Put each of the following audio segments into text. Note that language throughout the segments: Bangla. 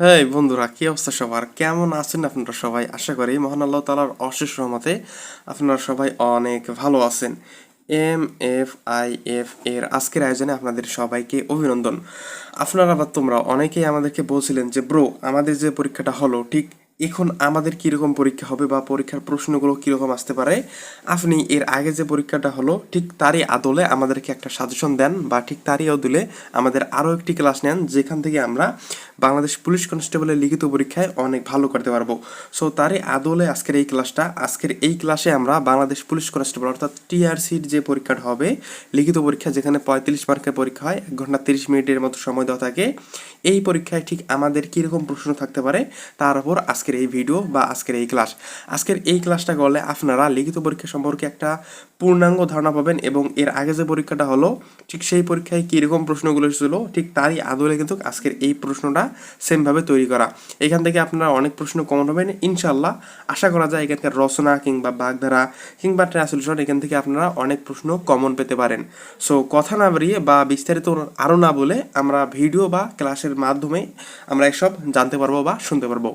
হ্যাঁ বন্ধুরা, কী অবস্থা সবার? কেমন আছেন আপনারা সবাই? আশা করি মহান আল্লাহ তালার অশেষ রহমতে আপনারা সবাই অনেক ভালো আছেন। এম এফ আই এফ এর আজকের আয়োজনে আপনাদের সবাইকে অভিনন্দন। আপনারা বা তোমরা অনেকেই আমাদেরকে বলছিলেন যে, ব্রো, আমাদের যে পরীক্ষাটা হলো, ঠিক এখন আমাদের কীরকম পরীক্ষা হবে বা পরীক্ষার প্রশ্নগুলো কীরকম আসতে পারে, আপনি এর আগে যে পরীক্ষাটা হলো, ঠিক তারই আদলে আমাদেরকে একটা সাজেশন দেন বা ঠিক তারই আদলে আমাদের আরও একটি ক্লাস নেন, যেখান থেকে আমরা বাংলাদেশ পুলিশ কনস্টেবলের লিখিত পরীক্ষায় অনেক ভালো করতে পারব। সো তারই আদলে আজকের এই ক্লাসটা আজকের এই ক্লাসে আমরা বাংলাদেশ পুলিশ কনস্টেবল, অর্থাৎ টিআরসির যে পরীক্ষাটা হবে, লিখিত পরীক্ষা যেখানে পঁয়ত্রিশ মার্কের পরীক্ষা হয়, এক ঘণ্টা তিরিশ মিনিটের মতো সময় দেওয়া থাকে, এই পরীক্ষায় ঠিক আমাদের কীরকম প্রশ্ন থাকতে পারে, তার উপর আজকের এই ভিডিও বা আজকের এই ক্লাস আজকের এই ক্লাসটা করলে আপনারা লিখিত পরীক্ষা সম্পর্কে একটা পূর্ণাঙ্গ ধারণা পাবেন এবং এর আগে যে পরীক্ষাটা হলো, ঠিক সেই পরীক্ষায় কীরকম প্রশ্নগুলো এসেছিল, ঠিক তারই আদলে কিন্তু আজকের এই প্রশ্নটা সেমভাবে তৈরি করা। এখান থেকে আপনারা অনেক প্রশ্ন কমন হবেন ইনশাল্লাহ আশা করা যায় এখানকার রচনা কিংবা বাগধারা কিংবা ট্রান্সলেশন এখান থেকে আপনারা অনেক প্রশ্ন কমন পেতে পারেন। সো কথা না বাড়িয়ে বা বিস্তারিত আরও না বলে আমরা ভিডিও বা ক্লাসের মাধ্যমে আমরা এসব জানতে পারব বা শুনতে পারব।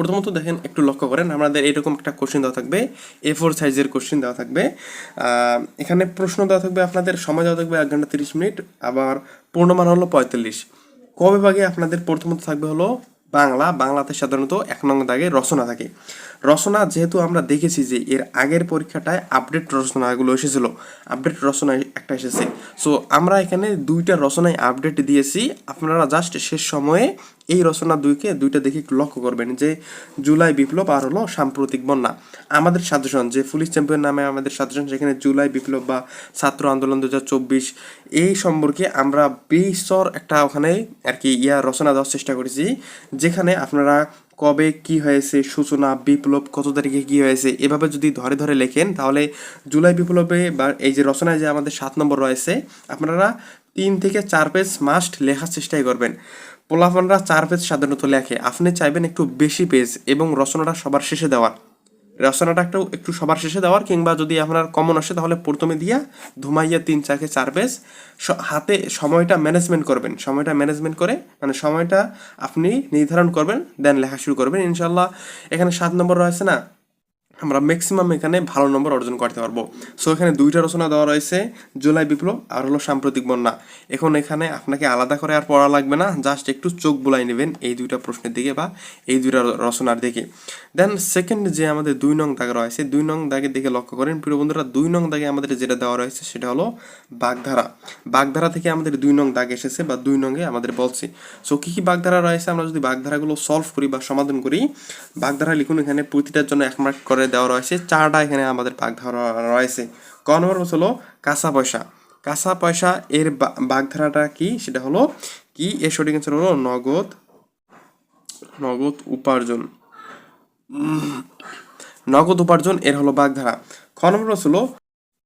প্রথমত দেখেন একটু লক্ষ্য করেন, আমাদের এরকম একটা কোশ্চেন দেওয়া থাকবে এ ফোর সাইজের কোশ্চেন দেওয়া থাকবে। এখানে প্রশ্ন দেওয়া থাকবে আপনাদের, সময় দেওয়া থাকবে এক ঘণ্টা তিরিশ মিনিট, আবার পূর্ণমান হলো পঁয়তাল্লিশ। কবে ভাগে আপনাদের প্রথমত থাকবে হলো বাংলা, বাংলাতে সাধারণত এক নং দাগে রচনা থাকে। রচনা যেহেতু আমরা দেখেছি যে এর আগের পরীক্ষাটায় আপডেট রচনাগুলো এসেছিল আপডেট রচনা একটা এসেছে। সো আমরা এখানে দুইটা রচনায় আপডেট দিয়েছি, আপনারা জাস্ট শেষ সময়ে এই রচনা দুইকে, দুইটা দেখে একটু লক্ষ্য করবেন যে জুলাই বিপ্লব আর হলো সাম্প্রতিক বন্যা। আমাদের সাজেশন যে পুলিশ চ্যাম্পিয়ন নামে আমাদের সাজেশন, সেখানে জুলাই বিপ্লব বা ছাত্র আন্দোলন দু হাজার চব্বিশ, এই সম্পর্কে আমরা বিস্তর একটা ওখানে আর কি ইয়া রচনা দেওয়ার চেষ্টা করেছি, যেখানে আপনারা কবে কি হয়েছে, সূচনা, বিপ্লব, কত তারিখে কি হয়েছে, এভাবে যদি ধরে ধরে লেখেন, তাহলে জুলাই বিপ্লবে বা এই যে রচনায় যে আমাদের সাত নম্বর রয়েছে, আপনারা তিন থেকে চার পেজ মাস্ট লেখার চেষ্টাই করবেন। পোলাপানরা চার পেজ সাধারণত লেখে। আপনি চাইবেন একটু বেশি পেজ এবং রচনাটা সবার শেষে দেওয়ার। রচনাটা একটু একটু সবার শেষে দেওয়ার কিংবা যদি আপনার কমন আসে তাহলে প্রথমে দিয়া ধুমাইয়া তিন চাকে চার পেজ হাতে সময়টা ম্যানেজমেন্ট করবেন। সময়টা ম্যানেজমেন্ট করে মানে সময়টা আপনি নির্ধারণ করবেন দেন লেখা শুরু করবেন। ইনশাল্লাহ এখানে সাত নম্বর রয়েছে না? আমরা ম্যাক্সিমাম এখানে ভালো নম্বর অর্জন করতে পারব। সো এখানে দুইটা রচনা দেওয়া রয়েছে, জুলাই বিপ্লব আর হলো সাম্প্রতিক বন্যা। এখন এখানে আপনাকে আলাদা করে আর পড়া লাগবে না জাস্ট একটু চোখ বুলাই নেবেন এই দুইটা প্রশ্নের দিকে বা এই দুইটা রচনার দিকে। দেন সেকেন্ড যে আমাদের দুই নং দাগ রয়েছে, দুই নং দাগের দিকে লক্ষ্য করেন, প্রিয় বন্ধুরা, দুই নং দাগে আমাদের যেটা দেওয়া রয়েছে সেটা হলো বাগধারা। বাগধারা থেকে আমাদের দুই নং দাগ এসেছে বা দুই নঙ্গে আমাদের বলছে। সো কী কী বাগধারা রয়েছে? আমরা যদি বাগধারাগুলো সলভ করি বা সমাধান করি, বাগধারা লিখুন এখানে প্রতিটার জন্য এক মার্ক করে দেওয়া রয়েছে চারটা এখানে আমাদের বাগধারা রয়েছে। ক নম্বর হলো কাঁচা পয়সা। কাঁচা পয়সা এর বাগধারাটা কি? সেটা হলো কি? এর সঠিক অ্যান্সার হলো নগদ নগদ উপার্জন। নগদ উপার্জন এর হলো বাগধারা। খ নম্বর হলো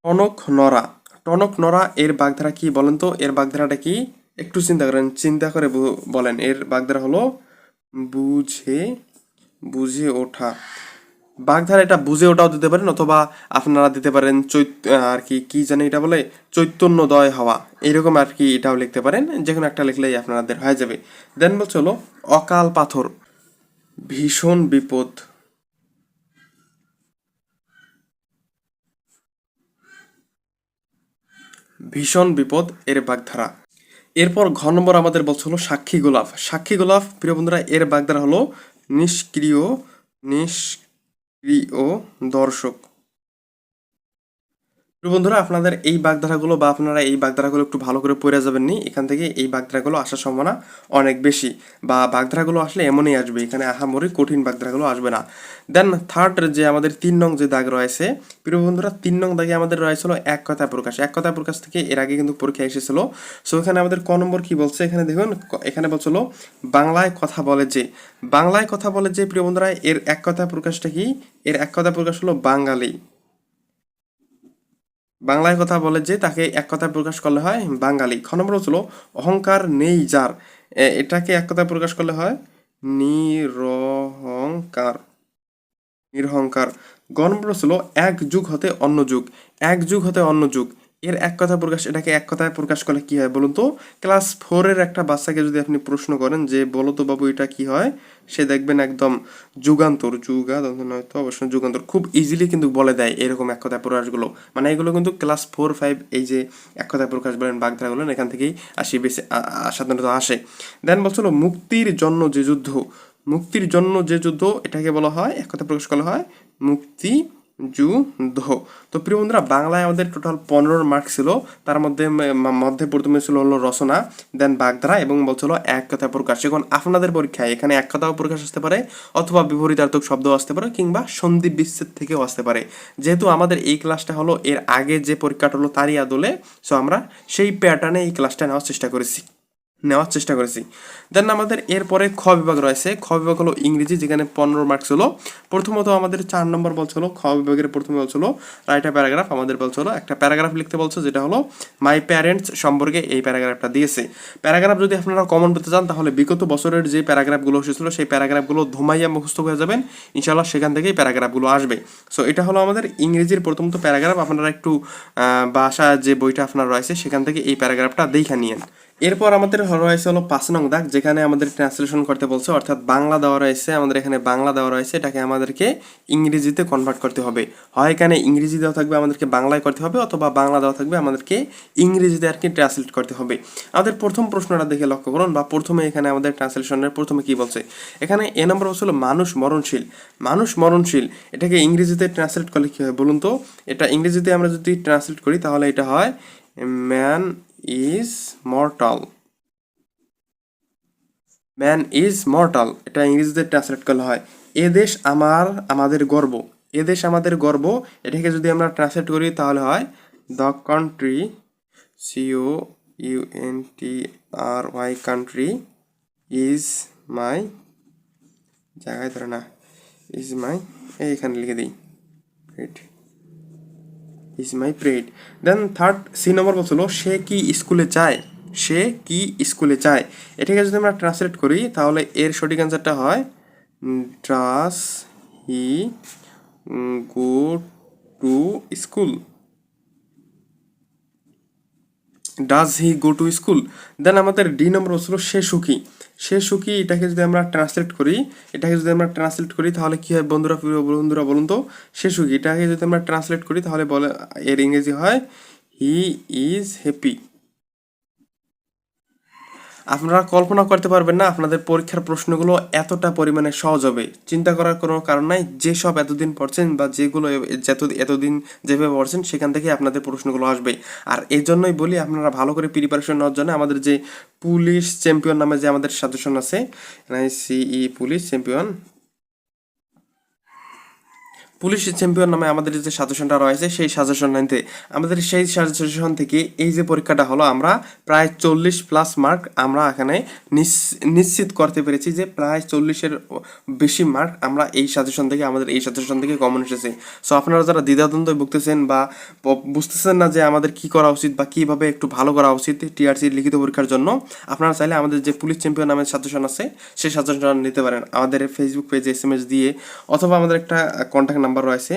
টনক নরা টনক নরা এর বাগধারা কি বলেন তো? এর বাগধারাটা কি? একটু চিন্তা করেন, চিন্তা করে বলেন। এর বাগধারা হলো বুঝে বুঝে ওঠা। বাগধারা এটা বুঝে ওটাও দিতে পারেন অথবা আপনারা দিতে পারেন চৈত আর কি কি জানি এটা বলে, চৈতন্যদয় হওয়া। এরকম আর কি এটাও লিখতে পারেন যে কোনো একটা লিখলেই আপনাদের হয়ে যাবে। দেন বলছে হলো, অকাল পাথর, ভীষণ বিপদ। ভীষণ বিপদ এর বাগধারা। এরপর ঘ নম্বর আমাদের বলছে হলো সাক্ষী গোলাপ। সাক্ষী গোলাপ, প্রিয় বন্ধুরা, এর বাগধারা হলো নিষ্ক্রিয় নিষ্ক্রিয় দর্শক। প্রিয় বন্ধুরা, আপনাদের এই বাগধারাগুলো বা আপনারা এই বাগধারাগুলো একটু ভালো করে পড়ে যাবেন নি এখান থেকে এই বাগধারাগুলো আসার সম্ভাবনা অনেক বেশি বা বাগধারাগুলো আসলে এমনই আসবে, এখানে আহা আহামরি কঠিন বাগধারাগুলো আসবে না। দেন থার্ড যে আমাদের তিন নং যে দাগ রয়েছে, প্রিয় বন্ধুরা, তিন নং দাগে আমাদের রয়েছিল এক কথা প্রকাশ। এক কথা প্রকাশ থেকে এর আগে কিন্তু পরীক্ষা এসেছিল। সো এখানে আমাদের ক নম্বর কী বলছে? এখানে দেখুন এখানে বলছিল, বাংলায় কথা বলে যে, বাংলায় কথা বলে যে, প্রিয় বন্ধুরা, এর এক কথা প্রকাশটা কি? এর এক কথা প্রকাশ হলো বাঙালি। বাংলায় কথা বলে যে তাকে এক কথায় প্রকাশ করলে হয় বাঙালি। খ নম্বর হচ্ছিল অহংকার নেই যার। এটাকে এক কথায় প্রকাশ করলে হয় নিরহংকার। নিরহংকার। গ নম্বর হচ্ছিল এক যুগ হতে অন্য যুগ। এক যুগ হতে অন্য যুগ। এর এক কথা প্রকাশ, এটাকে এক কথায় প্রকাশ করলে কি হয় বলুন তো? ক্লাস ফোরের একটা বাচ্চাকে যদি আপনি প্রশ্ন করেন যে, বলো তো বাবু, এটা কি হয়? সে দেখবেন একদম যুগান্তর যুগা নয়তো অবশ্যই যুগান্তর। খুব ইজিলি কিন্তু বলে দেয় এরকম এক কথায় প্রকাশগুলো। মানে এগুলো কিন্তু ক্লাস ফোর ফাইভ এই যে এক কথায় প্রকাশ বলেন বাগধারা বলেন এখান থেকেই আসি, বেশি সাধারণত আসে। দেন বলছিল মুক্তির জন্য যে যুদ্ধ। মুক্তির জন্য যে যুদ্ধ, এটাকে বলা হয়, এক কথা প্রকাশ করা হয়, মুক্তি যুদ্ধ তো প্রিয় বন্ধুরা, বাংলায় আমাদের টোটাল পনেরো মার্ক ছিল। তার মধ্যে মধ্যে প্রথমে ছিল হলো রচনা দেন বাগধারা এবং বলছিল এক কথা প্রকাশ। এখন আপনাদের পরীক্ষায় এখানে এক কথাও প্রকাশ আসতে পারে অথবা বিপরীতার্থক শব্দ আসতে পারে কিংবা সন্ধি বিচ্ছেদ থেকেও আসতে পারে। যেহেতু আমাদের এই ক্লাসটা হলো এর আগে যে পরীক্ষাটা হলো তারই আদলে সো আমরা সেই প্যাটার্নে এই ক্লাসটা নেওয়ার চেষ্টা করেছি। নেওয়ার চেষ্টা করেছি। দেন আমাদের এরপরে খ বিভাগ রয়েছে। খ বিভাগ হলো ইংরেজি, যেখানে পনেরো মার্কস হলো। প্রথমত আমাদের চার নম্বর বলছিল খ বিভাগের প্রথমে বলছিল রাইট প্যারাগ্রাফ আমাদের বলছিল একটা প্যারাগ্রাফ লিখতে বলছো, যেটা হলো মাই প্যারেন্টস সম্পর্কে এই প্যারাগ্রাফটা দিয়েছে। প্যারাগ্রাফ যদি আপনারা কমন পেতে চান, তাহলে বিগত বছরের যে প্যারাগ্রাফগুলো এসেছিল সেই প্যারাগ্রাফগুলো ধুমাইয়া মুখস্থ হয়ে যাবেন। ইনশাল্লাহ সেখান থেকেই প্যারাগ্রাফগুলো আসবে। সো এটা হলো আমাদের ইংরেজির প্রথমত প্যারাগ্রাফ আপনারা একটু বাসা যে বইটা আপনার রয়েছে, সেখান থেকে এই প্যারাগ্রাফটা দেখা নিয়েন। এরপর আমাদের রয়েছে হলো পাঁচ নং দাগ, যেখানে আমাদের ট্রান্সলেশন করতে বলছে, অর্থাৎ বাংলা দেওয়া রয়েছে, আমাদের এখানে বাংলা দেওয়া রয়েছে, এটাকে আমাদেরকে ইংরেজিতে কনভার্ট করতে হবে। হয় এখানে ইংরেজি দেওয়া থাকবে, আমাদেরকে বাংলায় করতে হবে, অথবা বাংলা দেওয়া থাকবে, আমাদেরকে ইংরেজিতে আর কি ট্রান্সলেট করতে হবে। আমাদের প্রথম প্রশ্নটা দেখে লক্ষ্য করুন, বা প্রথমে এখানে আমাদের ট্রান্সলেশনের প্রথমে কি বলছে? এখানে এ নম্বর হচ্ছিল মানুষ মরণশীল। মানুষ মরণশীল, এটাকে ইংরেজিতে ট্রান্সলেট করলে কী হয় বলুন তো? এটা ইংরেজিতে আমরা যদি ট্রান্সলেট করি, তাহলে এটা হয় man is mortal man is mortal এটা ইংরেজিতে ট্রান্সলেট করলে হয়, এ দেশ আমার, আমাদের গর্ব। এ দেশ আমাদের গর্ব, এটাকে যদি আমরা ট্রান্সলেট করি তাহলে হয় the country C O U N T R Y country is my জায়গায় ধরে না ইজ মাই এইখানে লিখে দিই right is my pride then third C নম্বর বলছিল সে কি স্কুলে যায়? সে কি স্কুলে যায়? এটাকে যদি আমরা ট্রান্সলেট করি, তাহলে এর সঠিক অ্যান্সারটা হয় does he go to school does he go to school then আমাদের ডি নম্বর হচ্ছিল সে সুখী। সে সুখী, এটাকে যদি আমরা ট্রান্সলেট করি, এটাকে যদি আমরা ট্রান্সলেট করি, তাহলে কী হয় বন্ধুরা বন্ধুরা বলুন তো? সে সুখী, এটাকে যদি আমরা ট্রান্সলেট করি, তাহলে বলে, এর ইংরেজি হয় হি ইজ হ্যাপি আপনারা কল্পনা করতে পারবেন না আপনাদের পরীক্ষার প্রশ্নগুলো এতটা পরিমাণে সহজ হবে। চিন্তা করার কোনো কারণ নাই, যেসব এতদিন পড়ছেন বা যেগুলো এতদিন যেভাবে পড়ছেন সেখান থেকে আপনাদের প্রশ্নগুলো আসবে। আর এই জন্যই বলি, আপনারা ভালো করে প্রিপারেশন নেওয়ার জন্য আমাদের যে পুলিশ চ্যাম্পিয়ন নামে যে আমাদের সাজেশন আছে সিই পুলিশ চ্যাম্পিয়ন পুলিশ চ্যাম্পিয়ন নামে আমাদের যে সাজেশনটা রয়েছে, সেই সাজেশন নিতে আমাদের সেই সাজেশন থেকে এই যে পরীক্ষাটা হলো, আমরা প্রায় চল্লিশ প্লাস মার্ক আমরা এখানে নিশ- নিশ্চিত করতে পেরেছি যে প্রায় চল্লিশের বেশি মার্ক আমরা এই সাজেশন থেকে, আমাদের এই সাজেশন থেকে কমন এসেছে। সো আপনারা যারা দ্বিধাদ্বন্দ্ব ভুগতেছেন বা বুঝতেছেন না যে আমাদের কি করা উচিত বা কীভাবে একটু ভালো করা উচিত টিআরসির লিখিত পরীক্ষার জন্য, আপনারা চাইলে আমাদের যে পুলিশ চ্যাম্পিয়ন নামের সাজেশন আছে, সেই সাজেশন নিতে পারেন। আমাদের ফেসবুক পেজে এস দিয়ে, অথবা আমাদের একটা কন্ট্যাক্ট নাম্বার রয়েছে।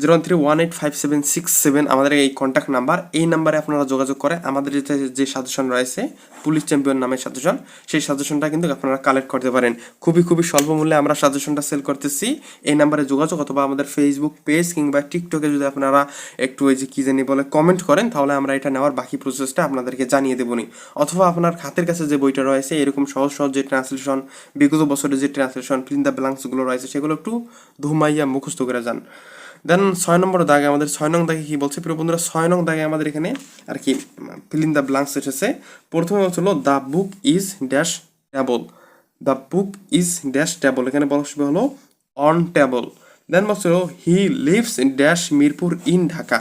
Zero three one eight five seven six seven আমাদের এই কন্ট্যাক্ট নাম্বার এই নাম্বারে আপনারা যোগাযোগ করে আমাদের যে সাজেশন রয়েছে পুলিশ চ্যাম্পিয়ন নামের সাজেশন সেই সাজেশনটা কিন্তু আপনারা কালেক্ট করতে পারেন। খুবই খুবই স্বল্প মূল্যে আমরা সাজেশনটা সেল করতেছি। এই নাম্বারে যোগাযোগ অথবা আমাদের ফেসবুক পেজ কিংবা টিকটকে যদি আপনারা একটু ওই যে কী জানি বলে কমেন্ট করেন, তাহলে আমরা এটা নেওয়ার বাকি প্রসেসটা আপনাদেরকে জানিয়ে দেবনি। অথবা আপনার হাতের কাছে যে বইটা রয়েছে, এরকম সহজ সহজ যে ট্রান্সলেশন বিগত বছরের যে ট্রান্সলেশন ফিল দ্য ব্লাঙ্কসগুলো রয়েছে, সেগুলো একটু ধুমাইয়া মুখস্থ করে যান। দেন ছয় নম্বর দাগে আমাদের, ছয় নং দাগে কি বলছে? প্রিয় বন্ধুরা, ছয় নং দাগে আমাদের এখানে আর কি ফিল দ্য ব্লাঙ্কস এসেছে। প্রথমে হচ্ছিল the book is dash table the book is dash table এখানে বলবে হলো অন ট্যাবল দেন বলছিল he lives dash Mirpur in Dhaka.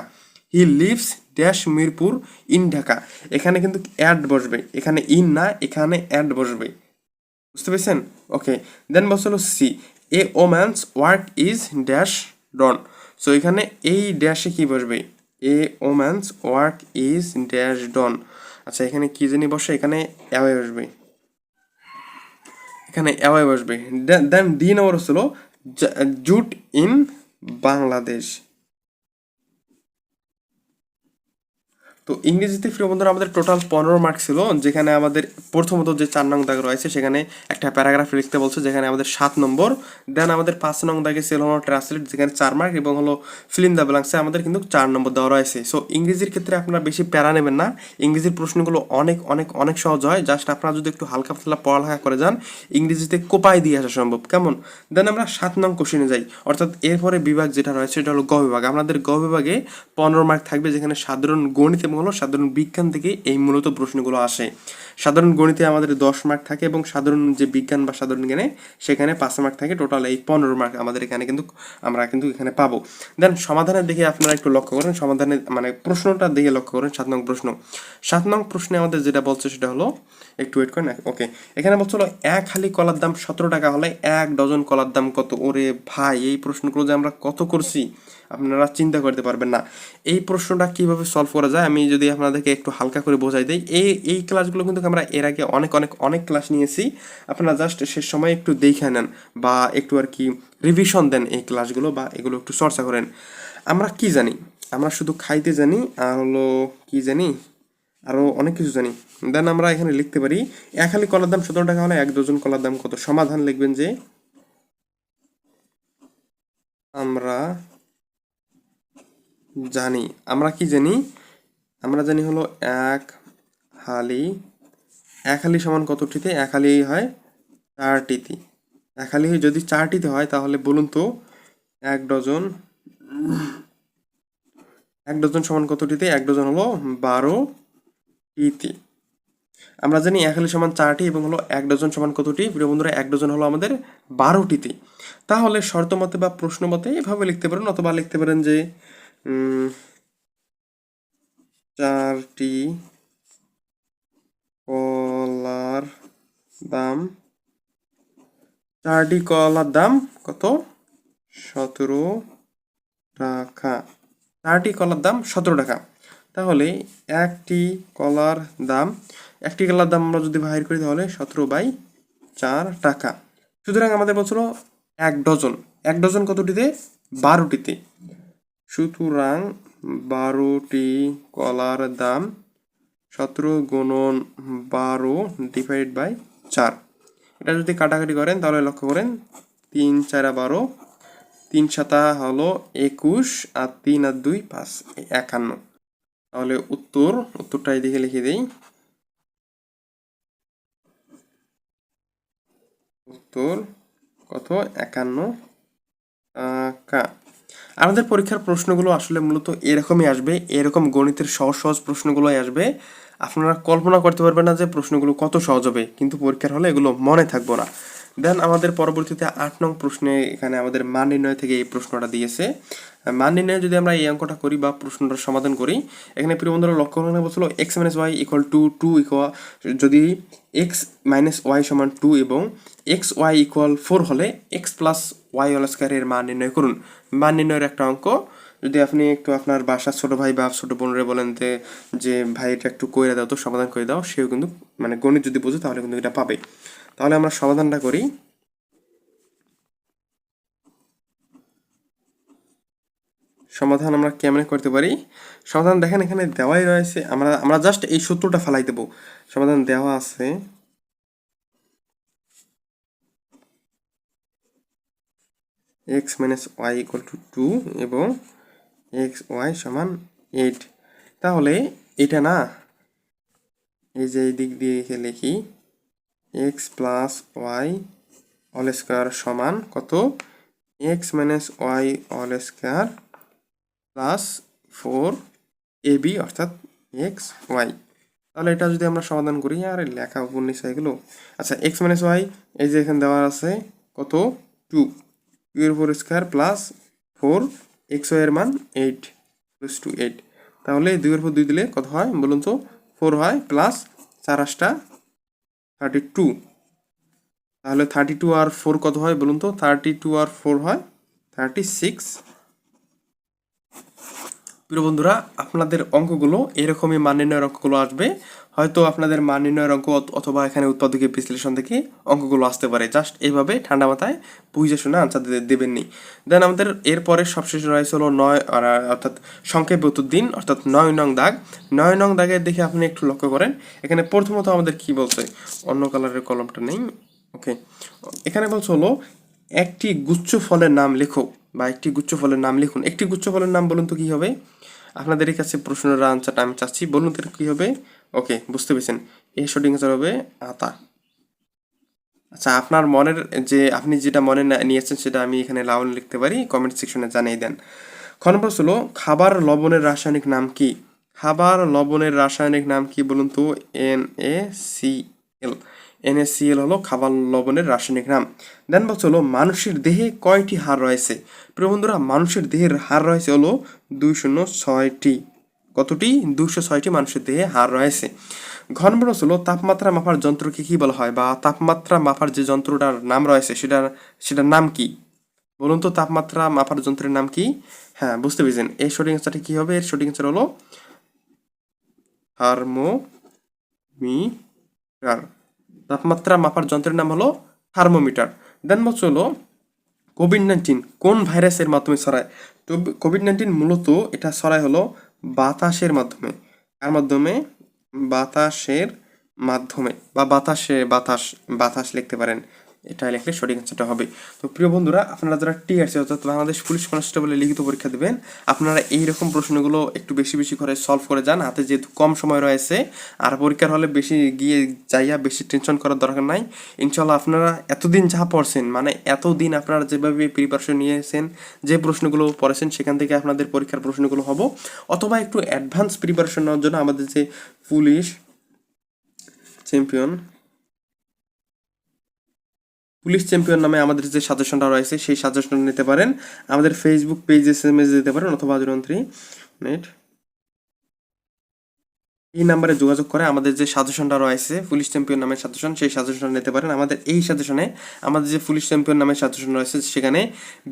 He lives dash Mirpur in Dhaka. এখানে কিন্তু অ্যাড বসবে। এখানে ইন না, এখানে অ্যাড বসবে। বুঝতে পেরেছেন? ওকে দেন বলছিল C a woman's work is dash done so এখানে এই ড্যাশে কি বসবে? A woman's work is dash done আচ্ছা এখানে কি জানি বসে? এখানে অ্যাওয়ে বসবে। এখানে অ্যাওয়ে বসবে। দেন ডি নম্বর হচ্ছিল জুট ইন বাংলাদেশ। তো ইংরেজিতে প্রিয় বন্ধুরা, আমাদের টোটাল পনেরো মার্ক ছিল, যেখানে আমাদের প্রথমত যে চার নং দাগ রয়েছে, সেখানে একটা প্যারাগ্রাফ লিখতে বলছে, যেখানে আমাদের সাত নম্বর দেন আমাদের পাঁচ নং দাগে ছিল হলো ট্রান্সলেট যেখানে চার মার্ক এবং হলো ফিল্ম দ্য ব্লাংসে আমাদের কিন্তু চার নম্বর দেওয়া রয়েছে। সো ইংরেজির ক্ষেত্রে আপনারা বেশি প্যারা নেবেন না। ইংরেজির প্রশ্নগুলো অনেক অনেক অনেক সহজ হয়। জাস্ট আপনারা যদি একটু হালকা পাতলা পড়ালেখা করে যান, ইংরেজিতে কোপায় দিয়ে আসা সম্ভব। কেমন? দেন আমরা সাত নং কোশ্চেনে যাই। অর্থাৎ এরপরে বিভাগ যেটা রয়েছে, সেটা হলো গ বিভাগ। আমাদের গ বিভাগে পনেরো মার্ক থাকবে, যেখানে সাধারণ গণিত এবং হলো সাধারণ বিজ্ঞান থেকে এই মূলত প্রশ্নগুলো আসে। সাধারণ গণিতে আমাদের দশ মার্ক থাকে এবং সাধারণ যে বিজ্ঞান বা সাধারণ জ্ঞানে সেখানে পাঁচ মার্ক থাকে টোটাল এই পনেরো মার্ক আমাদের এখানে কিন্তু আমরা কিন্তু এখানে পাবো। দেন সমাধানের দিকে আপনারা একটু লক্ষ্য করেন, সমাধানের মানে প্রশ্নটা দিকে লক্ষ্য করেন, সাত নং প্রশ্ন। সাত নং প্রশ্নে আমাদের যেটা বলছে সেটা হলো, একটু ওয়েট করেন ওকে এখানে বলছিল এক হালি কলার দাম সতেরো টাকা হলে এক ডজন কলার দাম কত? ওরে ভাই, এই প্রশ্নগুলো যে আমরা কত করছি? আপনারা চিন্তা করতে পারবেন না। এই প্রশ্নটা কীভাবে সলভ করা যায়, আমি যদি আপনাদেরকে একটু হালকা করে বোঝাই দিই, এই এই ক্লাসগুলো কিন্তু আমরা এর আগে অনেক অনেক অনেক ক্লাস নিয়েছি। আপনারা জাস্ট শেষ সময় একটু দেখে নেন বা একটু আর কি রিভিশন দেন এই ক্লাসগুলো বা এগুলো একটু চর্চা করেন। আমরা কি জানি? আমরা শুধু খাইতে জানি, আর হলো কি জানি? আরও অনেক কিছু জানি। দেন আমরা এখানে লিখতে পারি, এক কলার দাম সতেরো টাকা হলে এক ডজন কলার দাম কত? সমাধান লিখবেন যে, আমরা জানি। আমরা কি জানি? আমরা জানি হলো এক হালি এক হালি সমান কতটিতে? এক হালি হয় চারটিতে। এক হালি যদি চারটিতে হয়, তাহলে বলুন তো এক ডজন এক ডজন সমান কতটিতে? এক ডজন হলো বারো টিতে। আমরা জানি এক হালি সমান চারটি এবং হলো এক ডজন সমান কতটি? প্রিয় বন্ধুরা, এক ডজন হলো আমাদের বারোটিতে তাহলে শর্ত মতে বা প্রশ্ন মতে এভাবে লিখতে পারেন অথবা লিখতে পারেন যে চারটি কলার দাম? চারটি কলার দাম কত? সতেরো টাকা। চারটি কলার দাম সতেরো টাকা। তাহলে একটি কলার দাম, একটি কলার দাম আমরা যদি বাহির করি তাহলে সতেরো বাই চার টাকা। সুতরাং আমাদের বলছিল এক ডজন। এক ডজন কতটিতে? বারোটিতে। সুতরাং বারোটি কলার দাম সতেরো গুণন বারো ডিভাইড বাই চার। এটা যদি কাটাকাটি করেন, তাহলে লক্ষ্য করেন, তিন চারা বারো, তিন সাতা হলো একুশ, আর তিন আর দুই পাঁচ, একান্ন। তাহলে উত্তর, উত্তরটা এদিকে লিখে দেই। উত্তর কত? একান্ন টাকা। আমাদের পরীক্ষার প্রশ্নগুলো আসলে মূলত এরকমই আসবে, এরকম গণিতের সহজ সহজ প্রশ্নগুলোই আসবে। আপনারা কল্পনা করতে পারবেন না যে প্রশ্নগুলো কত সহজ হবে, কিন্তু পরীক্ষার হলে এগুলো মনে থাকব না। দেন আমাদের পরবর্তীতে আট নং প্রশ্নে এখানে আমাদের মান নির্ণয় থেকে এই প্রশ্নটা দিয়েছে। মান নির্ণয়ে যদি আমরা এই অঙ্কটা করি বা প্রশ্নটার সমাধান করি, এখানে প্রিয় বন্ধুরা লক্ষ্য করে বলছিল x minus y equal to two equal যদি এক্স মাইনাস ওয়াই সমান টু এবং এক্স ওয়াই ইকুয়াল ফোর হলে এক্স প্লাস ওয়াই স্কোয়ারের মান নির্ণয় করুন। মান নির্ণয়ের একটা অঙ্ক। যদি আপনি একটু আপনার বাসার ছোট ভাই বা ছোট বোনরে বলেন যে যে ভাই এটা একটু কইরে দাও তো, সমাধান করে দাও, সেও কিন্তু মানে গণিত যদি বোঝে তাহলে কিন্তু এটা পাবে। তাহলে আমরা সমাধানটা করি। সমাধান আমরা কেমনে করতে পারি? সমাধান দেখেন এখানে দেওয়াই রয়েছে। আমরা আমরা জাস্ট এই সূত্রটা ফেলাই দেবো। সমাধান দেওয়া আছে। X minus y equal to two এবং এক্স ওয়াই সমান এইট তাহলে এটা না, এই যে এই দিক দিয়ে লিখি x plus y all square সমান কত? X minus y all square plus four a b অর্থাৎ এক্স ওয়াই তাহলে এটা যদি আমরা সমাধান করি, আর লেখা উপন্যাস এগুলো। আচ্ছা এক্স মাইনাস ওয়াই এই যে এখানে দেওয়া আছে কত? টু টু এর ফোর স্কোয়ার প্লাস ফোর এক্সের মান এইট প্লাস টু এইট। তাহলে দুই এর ফোর দুই দিলে কত হয়? বলুন তো, ফোর হয় প্লাস চার আসটা থার্টি টু। তাহলে থার্টি টু আর ফোর কত হয়? বলুন তো, থার্টি টু আর ফোর হয় থার্টি সিক্স। প্রিয় বন্ধুরা, আপনাদের অঙ্কগুলো এরকমই মান নির্ণয়ের অঙ্কগুলো আসবে। হয়তো আপনাদের মান নির্ণয়ের অঙ্ক অথবা এখানে উৎপাদকের বিশ্লেষণ থেকে অঙ্কগুলো আসতে পারে। জাস্ট এইভাবে ঠান্ডা মাথায় বুঝে শুনে আনসার দেবেননি। দেন আমাদের এরপরে সবশেষে রয়েছে হলো নয় অর্থাৎ সংক্ষেপে দিন, অর্থাৎ নয় নং দাগ। নয় নং দাগের দেখে আপনি একটু লক্ষ্য করেন। এখানে প্রথমত আমাদের কি বলছে? অন্য কালারের কলমটা নেই। ওকে এখানে বলছে হলো একটি গুচ্ছ ফলের নাম লেখো বা একটি গুচ্ছ ফলের নাম লিখুন। একটি গুচ্ছ ফলের নাম বলুন তো কি হবে? আপনাদের কাছে প্রশ্নের আনসারটা আমি চাচ্ছি। বলুন তো কি হবে? ওকে বুঝতে পেরেছেন। এই সঠিক আনসার হবে আতা। আচ্ছা আপনার মনের যে, আপনি যেটা মনে নিয়েছেন সেটা আমি এখানে লাউন লিখতে পারি। কমেন্ট সেকশনে জানিয়ে দেন। খ নম্বর হলো, খাবার লবণের রাসায়নিক নাম কি? খাবার লবণের রাসায়নিক নাম কি বলুন তো? N A C L N A C L হলো খাবার লবণের রাসায়নিক নাম। দেন বলছে হলো মানুষের দেহে কয়টি হাড় রয়েছে? প্রিয় বন্ধুরা, মানুষের দেহের হাড় রয়েছে হলো দুই শূন্য ছয়টি কতটি? দুশো ছয়টি মানুষের দেহে হাড় রয়েছে। ঘন বরস হলো তাপমাত্রা মাপার যন্ত্রকে কী বলা হয় বা তাপমাত্রা মাপার যে যন্ত্রটার নাম রয়েছে, সেটার সেটার নাম কি? বলুন তো তাপমাত্রা মাপার যন্ত্রের নাম কি? হ্যাঁ বুঝতে পেরেছেন। এই সঠিক অ্যান্সারটা কি হবে? এর সঠিক অ্যান্সার হলো থার্মোমিটার তাপমাত্রা মাপার যন্ত্রের নাম হলো থার্মোমিটার। দেন বলছে হলো কোভিড নাইন্টিন কোন ভাইরাসের মাধ্যমে ছড়ায়? তো কোভিড নাইন্টিন মূলত এটা ছড়ায় হলো বাতাসের মাধ্যমে। কার মাধ্যমে? বাতাসের মাধ্যমে বা বাতাসে বাতাস বাতাস লিখতে পারেন। এটা লিখলে সঠিক অ্যান্সারটা হবে। তো প্রিয় বন্ধুরা, আপনারা যারা টিআরসি অর্থাৎ বাংলাদেশ পুলিশ কনস্টেবলে লিখিত পরীক্ষা দেবেন, আপনারা এই রকম প্রশ্নগুলো একটু বেশি বেশি করে সলভ করে যান। হাতে যেহেতু কম সময় রয়েছে, আর পরীক্ষার হলে বেশি গিয়ে যাইয়া বেশি টেনশন করার দরকার নাই। ইনশাল্লাহ আপনারা এতদিন যা পড়ছেন মানে এতদিন আপনারা যেভাবে প্রিপারেশন নিয়েছেন, যে প্রশ্নগুলো পড়েছেন, সেখান থেকে আপনাদের পরীক্ষার প্রশ্নগুলো হব। অথবা একটু অ্যাডভান্স প্রিপারেশন নেওয়ার জন্য আমাদের যে পুলিশ চ্যাম্পিয়ন পুলিশ চ্যাম্পিয়ন নামে আমাদের যে সাজেশনটা রয়েছে, সেই সাজেশনটা নিতে পারেন। আমাদের Facebook page S M S দিতে পারেন অথবা জিরো মিনিট এই নাম্বারে যোগাযোগ করে আমাদের যে সাজেশনটা রয়েছে, পুলিশ চ্যাম্পিয়ন নামের সাজেশন, সেই সাজেশন নিতে পারেন। আমাদের এই সাজেশনে আমাদের যে পুলিশ চ্যাম্পিয়ন নামের সাজেশন রয়েছে, সেখানে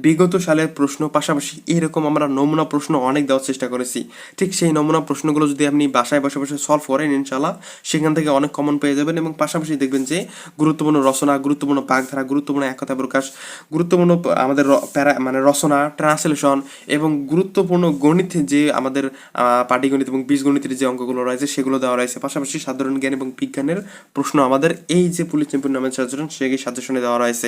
বিগত সালের প্রশ্ন, পাশাপাশি এরকম আমরা নমুনা প্রশ্ন অনেক দেওয়ার চেষ্টা করেছি। ঠিক সেই নমুনা প্রশ্নগুলো যদি আপনি বাসায় বসে বসে সলভ করেন ইনশাল্লাহ সেখান থেকে অনেক কমন পেয়ে যাবেন এবং পাশাপাশি দেখবেন যে গুরুত্বপূর্ণ রচনা, গুরুত্বপূর্ণ বাগধারা গুরুত্বপূর্ণ একতা প্রকাশ, গুরুত্বপূর্ণ আমাদের প্যারা মানে রচনা ট্রান্সলেশন এবং গুরুত্বপূর্ণ গণিত যে আমাদের পাটিগণিত এবং বীজগণিতের যে অঙ্কগুলো রয়েছে সেগুলো দেওয়া রয়েছে। পাশাপাশি সাধারণ জ্ঞান এবং বিজ্ঞানের প্রশ্ন আমাদের, এই যে পুলিশ চ্যাম্পিয়ন নামের সাজেশন সেই সাজেশনে দেওয়া রয়েছে।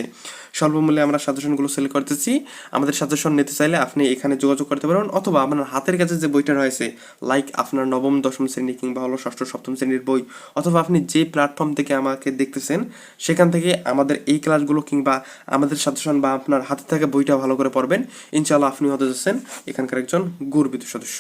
স্বল্পমূল্যে আমরা সাজেশনগুলো সেল করতেছি। আমাদের সাজেশন নিতে চাইলে আপনি এখানে যোগাযোগ করতে পারবেন অথবা আপনার হাতের কাছে যে বইটা রয়েছে লাইক আপনার নবম, দশম শ্রেণি কিংবা হলো ষষ্ঠ, সপ্তম শ্রেণির বই, অথবা আপনি যে প্ল্যাটফর্ম থেকে আমাকে দেখতেছেন, সেখান থেকে আমাদের এই ক্লাসগুলো কিংবা আমাদের সাজেশন বা আপনার হাতে থাকা বইটা ভালো করে পড়বেন। ইনশাআল্লাহ আপনি হতে যাচ্ছেন এখানকার একজন গর্বিত সদস্য।